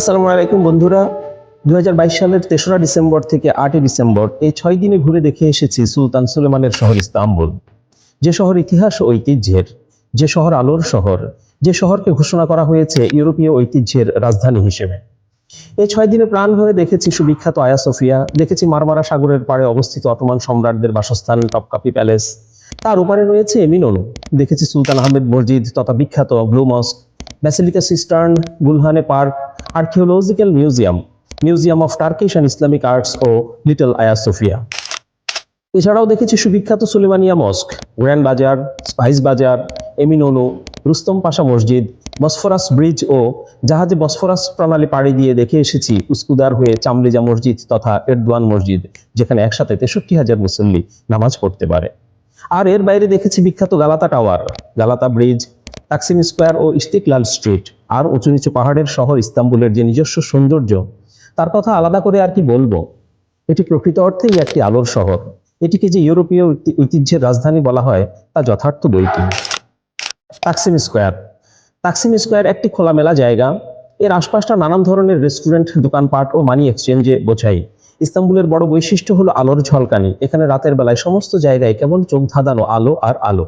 আসসালামু আলাইকুম বন্ধুরা। দু সালের তেসরা ডিসেম্বর থেকে আটই ডিসেম্বর এই ছয় দিনে ঘুরে দেখে এসেছি সুলতান সুলেমানের শহর ইস্তাম্বুল। যে শহর ইতিহাস ঐতিহ্যের, যে শহর আলোর শহর, যে শহরকে ঘোষণা করা হয়েছে ইউরোপীয় ঐতিহ্যের রাজধানী হিসেবে। এই ছয় দিনে প্রাণ ভরে দেখেছি সুবিখ্যাত আয়া সোফিয়া, দেখেছি মারমারা সাগরের পাড়ে অবস্থিত অটোমান সম্রাটদের বাসস্থান টপকাপি প্যালেস। তার উপরে রয়েছে এমিননু, দেখেছি সুলতান আহমেদ মসজিদ তথা বিখ্যাত blue mosque basilica cistern Gulhane park archaeological museum museum of Turkish and Islamic arts O little Aya Sophia এছাড়াও দেখেছি সুবিখ্যাত সুলেমানিয়া মস্ক, গ্র্যান্ড বাজার, স্পাইস বাজার, এমিনোনো, রুস্তম পাশা মসজিদ, বসফরাস ব্রিজ ও জাহাজে বসফরাস প্রণালী পাড়ি দিয়ে দেখে এসেছি উস্কুদার হয়ে চামরিজা মসজিদ তথা এরদোয়ান মসজিদ, যেখানে একসাথে তেষট্টি হাজার মুসল্লি নামাজ পড়তে পারে। আর এর বাইরে দেখেছি বিখ্যাত Galata tower, Galata bridge Taksim square ও ইস্তিকলাল স্ট্রিট, আর উঁচু নিচু পাহাড়ের শহর ইস্তাম্বুলের যে নিজস্ব সৌন্দর্য, তার কথা আলাদা করে আর কি বলব? এটি প্রকৃত অর্থেই একটি আলোর শহর। এটিকে যে ইউরোপীয় ঐতিহ্যের রাজধানী বলা হয়, তা যথার্থ বইটি তাকসিম স্কোয়ার। তাকসিম স্কোয়ার একটি খোলামেলা জায়গা। এর আশপাশটা নানান ধরনের রেস্টুরেন্ট, দোকানপাট ও মানি এক্সচেঞ্জে বোঝাই। ইস্তাম্বুলের বড় বৈশিষ্ট্য হলো আলোর ঝলকানি। এখানে রাতের বেলায় সমস্ত জায়গায় কেবল চোখ ধাঁধানো আলো আর আলো।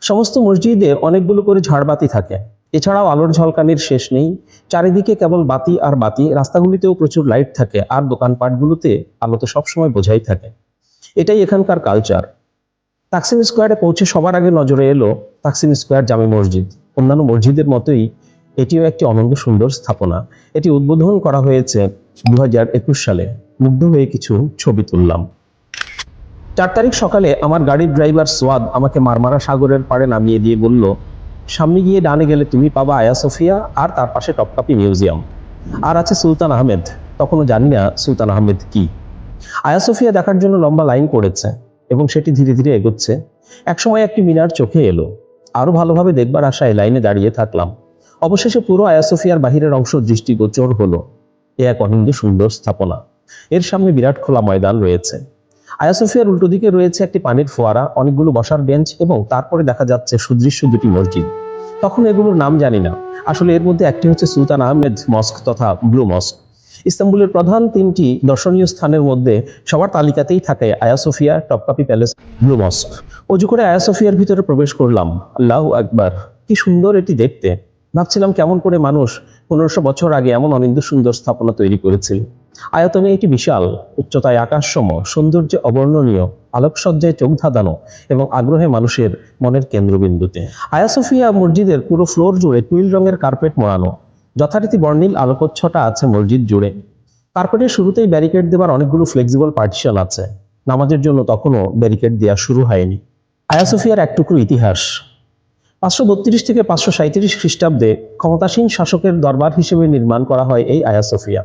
সমস্ত মসজিদে অনেকগুলো করে ঝাড়বাতি থাকে। এছাড়াও আলোর ঝলকানির শেষ নেই। চারিদিকে কেবল বাতি আর বাতি, রাস্তাগুলিতেও প্রচুর লাইট থাকে আর দোকানপাটগুলোতে আলোতে সবসময় বোঝাই থাকে। এটাই এখানকার কালচার তাকসিম স্কোয়ারে পৌঁছে সবার আগে নজরে এলো তাকসিম স্কোয়ার জামে মসজিদ। অন্যান্য মসজিদের মতোই এটিও একটি অনন্য সুন্দর স্থাপনা। এটি উদ্বোধন করা হয়েছে দু হাজার একুশ সালে। মুগ্ধ হয়ে কিছু ছবি তুললাম। চার তারিখ সকালে আমার গাড়ির ড্রাইভার সোয়াদ আমাকে মারমারা সাগরের পাড়ে নামিয়ে দিয়ে বলল, সামনে গিয়ে ডানে গেলে তুমি পাবা আয়া সোফিয়া আর তার পাশে টপকাপি মিউজিয়াম। আর আছে সুলতান আহমেদ। তখনও জানি না সুলতান আহমেদ কি। আয়া সোফিয়া দেখার জন্য লম্বা লাইন পড়েছে এবং সেটি ধীরে ধীরে এগোচ্ছে। একসময় একটি মিনার চোখে এলো। আরও ভালোভাবে দেখবার আশায় লাইনে দাঁড়িয়ে থাকলাম। অবশেষে পুরো আয়া সোফিয়ার বাহিরের অংশ দৃষ্টিগোচর হলো। এ এক অনিন্দ সুন্দর স্থাপনা। এর সামনে বিরাট খোলা ময়দান রয়েছে। আয়া সোফিয়ার উল্টো দিকে রয়েছে একটি পানির ফোয়ারা, অনেকগুলো বসার বেঞ্চ এবং তারপরে দেখা যাচ্ছে সুদৃশ্য দুটি মসজিদ। তখন এগুলোর নাম জানি না। আসলে এর মধ্যে একটি হচ্ছে সুলতান আহমেদ মস্ক তথা ব্লু মস্ক। ইস্তাম্বুলের প্রধান তিনটি দর্শনীয় স্থানের মধ্যে সবার তালিকাতেই থাকে আয়াসোফিয়া, টপকাপি প্যালেস, ব্লু মস্ক। অজু করে আয়াসোফিয়ার ভিতরে প্রবেশ করলাম। আল্লাহ আকবার, কি সুন্দর এটি দেখতে। ভাবছিলাম কেমন করে মানুষ পনেরোশো বছর আগে এমন অনিন্দ সুন্দর স্থাপনা তৈরি করেছিল। আয়তনে এটি বিশাল, উচ্চতায় আকাশসম, সৌন্দর্যে অবর্ণনীয়, আলোকসজ্জায় চোখ ধাঁধানো এবং আগ্রহে মানুষের মনের কেন্দ্রবিন্দুতে। আয়া সোফিয়া মসজিদের পুরো ফ্লোর জুড়ে টুইল রঙের কার্পেট মোড়ানো। যথারীতি বর্ণিল আলোকচ্ছটা আছে মসজিদ জুড়ে। কার্পেটের শুরুতেই ব্যারিকেড দেওয়ার অনেকগুলো ফ্লেক্সিবল পার্টিশন আছে। নামাজের জন্য তখনও ব্যারিকেড দেওয়া শুরু হয়নি। আয়া সোফিয়ার এক টুকরো ইতিহাস। পাঁচশো বত্রিশ থেকে পাঁচশো সাঁত্রিশ খ্রিস্টাব্দে ক্ষমতাসীন শাসকের দরবার হিসেবে নির্মাণ করা হয় এই আয়া সোফিয়া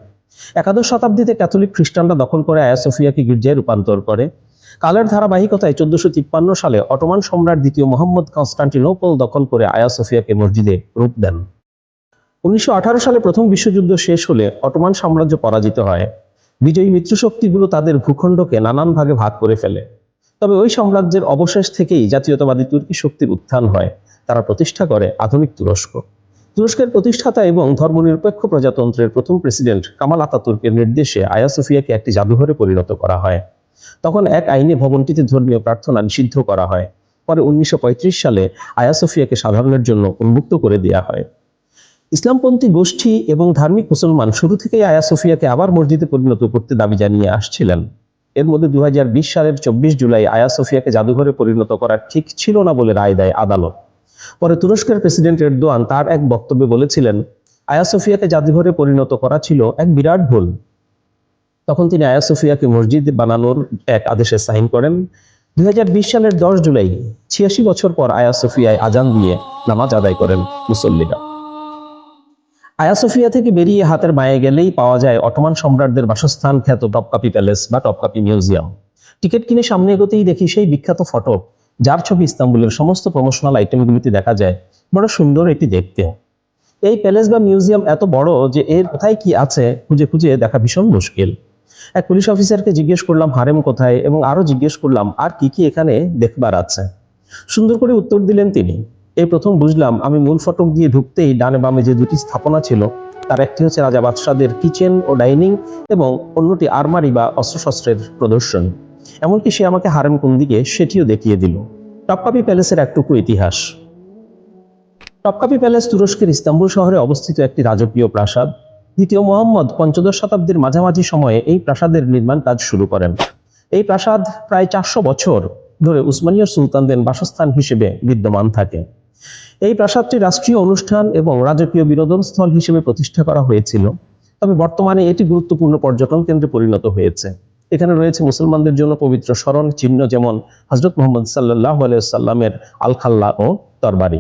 একাদশ শতাব্দীতে ক্যাথলিক খ্রিস্টানরা দখল করে আয়া সোফিয়াকে গির্জায় রূপান্তর করে। কালের ধারাবাহিকতায় চোদ্দশো তিপ্পান্ন সালে অটোমান সম্রাট দ্বিতীয় মোহাম্মদ কনস্টান্টিনোপল দখল করে আয়া সোফিয়াকে মসজিদে রূপ দেন। উনিশশো আঠারো সালে প্রথম বিশ্বযুদ্ধ শেষ হলে অটোমান সাম্রাজ্য পরাজিত হয়। বিজয়ী মিত্রশক্তিগুলো তাদের ভূখণ্ডকে নানান ভাগে ভাগ করে ফেলে। তবে ওই সাম্রাজ্যের অবশেষ থেকেই জাতীয়তাবাদী তুর্কি শক্তির উত্থান হয়। তারা প্রতিষ্ঠা করে আধুনিক তুরস্ক। তুরস্কের প্রতিষ্ঠাতা এবং ধর্মনিরপেক্ষ প্রজাতন্ত্রের প্রথম প্রেসিডেন্ট কামাল আতাতুর্কের নির্দেশে আয়া সোফিয়াকে একটি জাদুঘরে পরিণত করা হয়। তখন এক আইনে ভবনটিতে ধর্মীয় প্রার্থনা নিষিদ্ধ করা হয়। পরে উনিশশো পঁয়ত্রিশ সালে আয়া সোফিয়াকে সাধারণের জন্য উন্মুক্ত করে দেওয়া হয়। ইসলামপন্থী গোষ্ঠী এবং ধার্মিক মুসলমান শুরু থেকেই আয়া সোফিয়াকে আবার মসজিদে পরিণত করতে দাবি জানিয়ে আসছিলেন। এর মধ্যে দু হাজার বিশ সালের চব্বিশ জুলাই আয়া সোফিয়াকে জাদুঘরে পরিণত করা ঠিক ছিল না বলে রায় দেয় আদালত। পরে তুরস্কের প্রেসিডেন্ট এরদোয়ান তার এক বক্তব্যে বলেছিলেন, আয়া সোফিয়াকে জাদুঘরে পরিণত করা ছিল এক বিরাট ভুল। তখন তিনি আয়া সোফিয়াকে মসজিদ বানানোর এক আদেশে সাইন করেন। দুই সালের দশ জুলাই, ছিয়াশি বছর পর আয়া সোফিয়ায় আজান দিয়ে নামাজ আদায় করেন মুসল্লিরা। আয়াসোফিয়া থেকে বেরিয়ে হাতের মায়ে গেলেই পাওয়া যায় অটোমান সম্রাটদের বাসস্থান, খ্যাত টপকাপি প্যালেস বা টপকাপি মিউজিয়াম। টিকিট কিনে সামনে এগোতেই দেখি সেই বিখ্যাত ফটক। যার ছবি ইস্তাম্বুলের সমস্ত প্রমোশনাল আইটেমগুলিতে দেখা যায়, বড় সুন্দর এটি দেখতে। এই প্যালেস বা মিউজিয়াম এত বড় যে এর কোথায় কি আছে খুঁজে খুঁজে দেখা ভীষণ মুশকিল। এক পুলিশ অফিসারকে জিজ্ঞেস করলাম, হারেম কোথায়? এবং আরও জিজ্ঞেস করলাম, আর কি কি এখানে দেখবার আছে? সুন্দর করে উত্তর দিলেন তিনি, এই প্রথম বুঝলাম, আমি মূল ফটক দিয়ে ঢুকতেই ডানে বামে যে দুটি স্থাপনা ছিল, তার একটি হচ্ছে রাজা বাদশাদের কিচেন ও ডাইনিং এবং অন্যটি আরমারি বা অস্ত্রশস্ত্রের প্রদর্শন। এমনকি সে আমাকে হারেম কোন দিকে সেটিও দেখিয়ে দিল। টপকাপি প্যালেসের এক টুকরো ইতিহাস। টপকাপি প্যালেস তুরস্কের ইস্তাম্বুল শহরে অবস্থিত একটি রাজকীয় প্রাসাদ। দ্বিতীয় মোহাম্মদ পঞ্চদশ শতাব্দীর মাঝামাঝি সময়ে এই প্রাসাদের নির্মাণ কাজ শুরু করেন। এই প্রাসাদ প্রায় চারশো বছর ধরে উসমানীয় সুলতানদের বাসস্থান হিসেবে বিদ্যমান থাকে। এই প্রাসাদটি রাষ্ট্রীয় অনুষ্ঠান এবং রাজকীয় বিনোদন স্থল হিসেবে প্রতিষ্ঠা করা হয়েছিল। তবে বর্তমানে এটি গুরুত্বপূর্ণ পর্যটন কেন্দ্রে পরিণত হয়েছে। এখানে রয়েছে মুসলমানদের জন্য পবিত্র স্মরণ চিহ্ন যেমন হজরত মোহাম্মদ সাল্লাহ আলাইসাল্লামের আলখাল্লা ও তরবারি।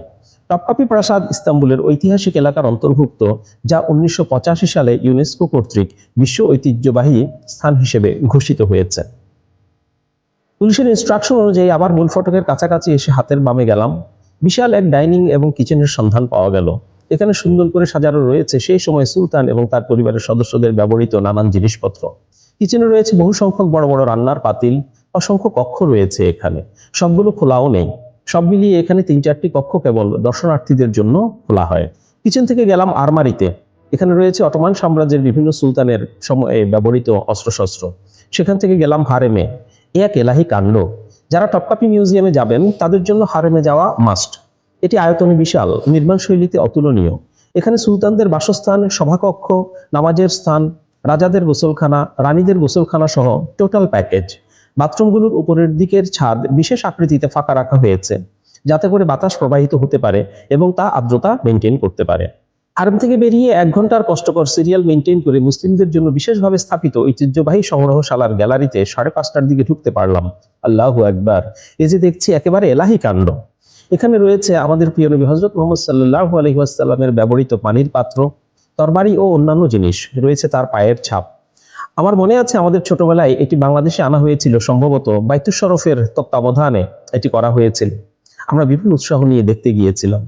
টপকাপি প্রাসাদ ইস্তাম্বুলের ঐতিহাসিক এলাকার অন্তর্ভুক্ত, যা উনিশশো পঁচাশি সালে ইউনেস্কো কর্তৃক বিশ্ব ঐতিহ্যবাহী স্থান হিসেবে ঘোষিত হয়েছে। পুলিশের ইনস্ট্রাকশন অনুযায়ী আবার মূল ফটকের কাছাকাছি এসে হাতের বামে গেলাম। বিশাল এক ডাইনিং এবং কিচেনের সন্ধান পাওয়া গেল। এখানে সুন্দর করে সাজানো রয়েছে সেই সময় সুলতান এবং তার পরিবারের সদস্যদের ব্যবহৃত নানান জিনিসপত্র। কিচেনে রয়েছে বহু সংখ্যক বড় বড় রান্নার পাতিল, অসংখ্য কক্ষ রয়েছে এখানে। সবগুলো খোলাও নেই। সব মিলিয়ে এখানে তিন চারটি কক্ষ কেবল দর্শনার্থীদের জন্য খোলা হয়। কিচেন থেকে গেলাম আরমারিতে। এখানে রয়েছে অটোমান সাম্রাজ্যের বিভিন্ন সুলতানের সময়ে ব্যবহৃত অস্ত্রশস্ত্র। সেখান থেকে গেলাম হারেমে। এ এক এলাহি কাণ্ড। যারা টপকাপি মিউজিয়ামে যাবেন, তাদের জন্য হারেমে যাওয়া মাস্ট এটি আয়তনে বিশাল, নির্মাণ শৈলীতে অতুলনীয়। এখানে সুলতানদের বাসস্থান, সভাকক্ষ, নামাজের স্থান রাজাদের গোসলখানা, রানীদের গোসলখানা সহ টোটাল প্যাকেজ বাথরুমগুলোর উপরের দিকের ছাদ বিশেষ আকৃতিতে ফাঁকা রাখা হয়েছে, যাতে করে বাতাস প্রবাহিত হতে পারে এবং তা আর্দ্রতা মেনটেন করতে পারে। আরাম থেকে বেরিয়ে এক ঘণ্টার কষ্টকর সিরিয়াল মেনটেন করে মুসলিমদের জন্য বিশেষভাবে স্থাপিত ঐতিহ্যবাহী সংগ্রহশালার গ্যালারিতে সাড়ে পাঁচটার দিকে ঢুকতে পারলাম। আল্লাহু একবার এ যে দেখছি একেবারে এলাহি কাণ্ড। এখানে রয়েছে আমাদের প্রিয় নবী হজরত মোহাম্মদ সাল্লাহ আলহিহাস্লামের ব্যবহৃত পানির পাত্র তরবারি ও অন্যান্য জিনিস রয়েছে তার পায়ের ছাপ। আমার মনে আছে আমাদের ছোটবেলায় এটি বাংলাদেশে আনা হয়েছিল সম্ভবত বাইতুল শরফের তত্ত্বাবধানে এটি করা হয়েছিল। আমরা বিভিন্ন উৎসাহ নিয়ে দেখতে গিয়েছিলাম।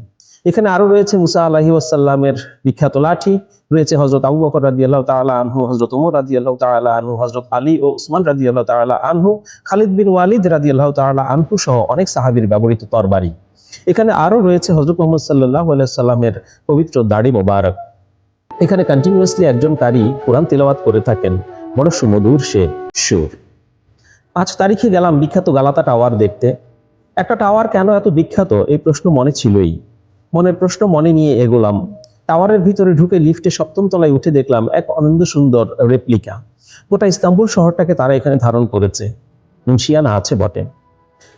এখানে আরও রয়েছে মুসা আলাহি ওয়াসাল্লামের বিখ্যাত লাঠি, রয়েছে হজরত আবু বকর রাদি আল্লাহ তাআলা আনহু হজরত উমর রাদি আল্লাহ তাআলা আনহু হজরত আলী ও উসমান রাদি আল্লাহ তাআলা আনহু, খালিদ বিন ওয়ালিদ রাদি আল্লাহ তাআলা আনহু সহ অনেক সাহাবীর ব্যবহৃত তরবারি। এখানে আরও রয়েছে হজরত মোহাম্মদ সাল্লাহ সাল্লামের পবিত্র দাড়ি মোবারক। এখানে কন্টিনিউয়াসলি একজন কারি কোরআন তেলাওয়াত করে থাকেন। বড় সুমধুর সে সুর। পাঁচ তারিখে গেলাম বিখ্যাত গালাতা টাওয়ার দেখতে। একটা টাওয়ার কেন এত বিখ্যাত? এই প্রশ্ন মনে ছিলই। মনের প্রশ্ন মনে নিয়ে এগোলাম। টাওয়ারের ভিতরে ঢুকে লিফটে সপ্তম তলায় উঠে দেখলাম এক অনন্ত সুন্দর রেপ্লিকা গোটা ইস্তাম্বুল শহরটাকে তারা এখানে ধারণ করেছে। মুন্সিয়ানা আছে বটে।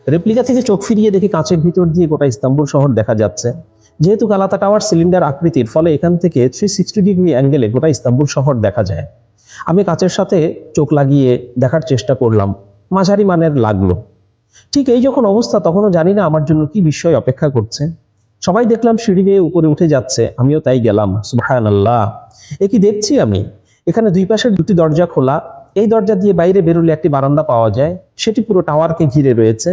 রেপ্লিকা থেকে চোখ ফিরিয়ে দেখি কাঁচের ভিতর দিয়ে গোটা ইস্তাম্বুল শহর দেখা যাচ্ছে। যেহেতু গালাতা টাওয়ার সিলিন্ডার আকৃতির, ফলে এখান থেকে থ্রি সিক্সটি ডিগ্রি অ্যাঙ্গেলে গোটা ইস্তাম্বুল শহর দেখা যায়। আমি কাঁচের সাথে চোখ লাগিয়ে দেখার চেষ্টা করলাম, মাঝারি মানের লাগল। ঠিক এই যখন অবস্থা, তখনও জানি না আমার জন্য কি বিষয় অপেক্ষা করছে। সবাই দেখলাম সিঁড়ি বেয়ে উপরে উঠে যাচ্ছে, আমিও তাই গেলাম সুবাহান আল্লাহ এ কি দেখছি আমি? এখানে দুই পাশের দুটি দরজা খোলা, এই দরজা দিয়ে বাইরে বেরোলে একটি বারান্দা পাওয়া যায়, সেটি পুরো টাওয়ারকে ঘিরে রয়েছে।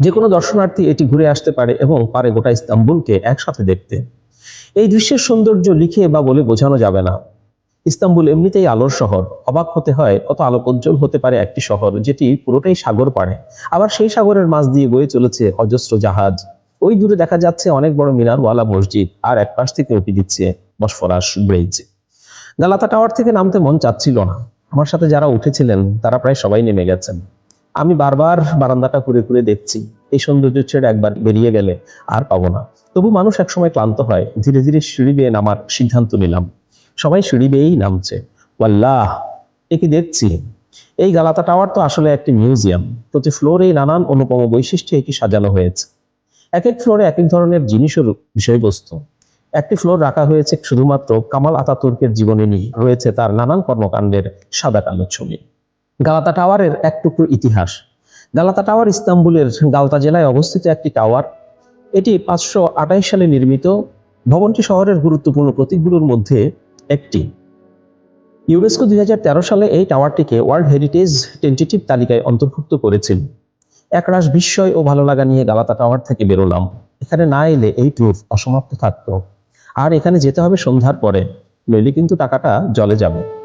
যে কোনো দর্শনার্থী এটি ঘুরে আসতে পারে এবং পারে গোটা ইস্তাম্বুলকে একসাথে দেখতে। এই দৃশ্যের সৌন্দর্য লিখে বা বলে বোঝানো যাবে না। ইস্তাম্বুল এমনিতেই আলোর শহর। অবাক হতে হয়, কত আলোকোজ্জ্বল হতে পারে একটি শহর যেটি পুরোটাই সাগর পাড়ে। আবার সেই সাগরের মাছ দিয়ে বয়ে চলেছে অজস্র জাহাজ। ওই দূরে দেখা যাচ্ছে অনেক বড় মিনারওয়ালা মসজিদ আর এক পাশ থেকে উঠে দিচ্ছে বসফরাস ব্রিজ। গালাতা টাওয়ার থেকে নামতে মন চাচ্ছিল না। আমার সাথে যারা উঠেছিলেন, তারা প্রায় সবাই নেমে গেছেন। আমি বারবার বারান্দাটা ঘুরে ঘুরে দেখছি। এই সৌন্দর্য ছেড়ে একবার বেরিয়ে গেলে আর পাবো না। তবু মানুষ একসময় ক্লান্ত হয়, ধীরে ধীরে সিঁড়ি বেয়ে নামার সিদ্ধান্ত নিলাম। সবাই সিঁড়ি বেয়েই নামছে। ওয়াল্লাহ, এ কি দেখছি? এই গালাতা টাওয়ার তো আসলে একটি মিউজিয়াম। প্রতি ফ্লোরে নানান অনুপম বৈশিষ্ট্যে এটি সাজানো হয়েছে। এক এক ফ্লোরে এক এক ধরনের জিনিসের বিষয়বস্তু। একটি ফ্লোর রাখা হয়েছে শুধুমাত্র কামাল আতাতুর্কের জীবনে নিয়ে। রয়েছে তার নানান কর্মকাণ্ডের সাদা কালো ছবি। গালাতা টাওয়ারের এক টুকরো ইতিহাস। গালাতা টাওয়ার ইস্তাম্বুলের গালতা জেলায় অবস্থিত একটি টাওয়ার। এটি পাঁচশো সালে নির্মিত। ভবনটি শহরের গুরুত্বপূর্ণ প্রতীকগুলোর মধ্যে একটি। ইউনেস্কো দুই হাজার তেরো সালে এই টাওয়ারটিকে ওয়ার্ল্ড হেরিটেজ টেন্টেটিভ তালিকায় অন্তর্ভুক্ত করেছিল। একরাশ বিস্ময় ও ভালো লাগা নিয়ে গালাতা টাওয়ার থেকে বেরোলাম। এখানে না এলে এই ট্যুর অসমাপ্ত থাকতো। আর এখানে যেতে হবে সন্ধ্যার পরে। নইলে কিন্তু টাকাটা জলে যাবে।